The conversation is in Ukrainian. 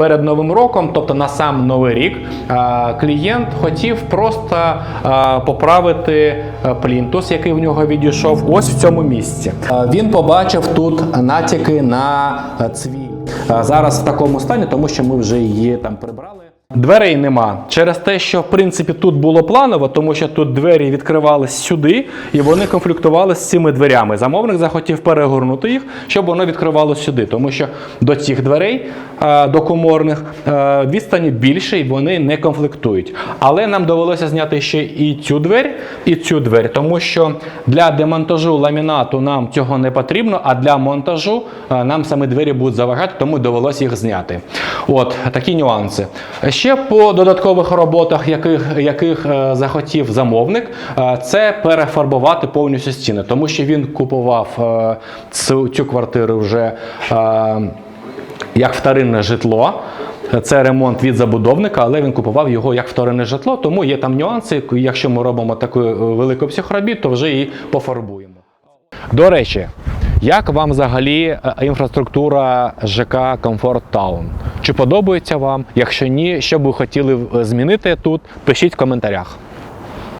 перед новим роком, тобто на сам новий рік, е, клієнт хотів просто е, поправити е, плінтус, який в нього відійшов, ось в цьому місці. Він побачив тут натяки на цвіль. Зараз в такому стані, тому що ми вже її там прибрали. Дверей нема через те, що в принципі тут було планово, тому що тут двері відкривались сюди, і вони конфліктували з цими дверями. Замовник захотів перегорнути їх, щоб воно відкривалося сюди, тому що до цих дверей е, до коморних е, відстані більше і вони не конфліктують. Але нам довелося зняти ще і цю двері, і цю двері, тому що для демонтажу ламінату нам цього не потрібно, а для монтажу е, нам саме двері будуть заважати, тому довелося їх зняти. От такі нюанси. Ще по додаткових роботах, яких, яких е, захотів замовник, е, це перефарбувати повністю стіни, тому що він купував е, цю, цю квартиру вже. Як вторинне житло. Це ремонт від забудовника, але він купував його як вторинне житло, тому є там нюанси. Якщо ми робимо таку велику психоробіт, то вже і пофарбуємо. До речі, як вам взагалі інфраструктура ЖК Комфорт Таун? Чи подобається вам? Якщо ні, що б ви хотіли е, змінити тут, пишіть в коментарях.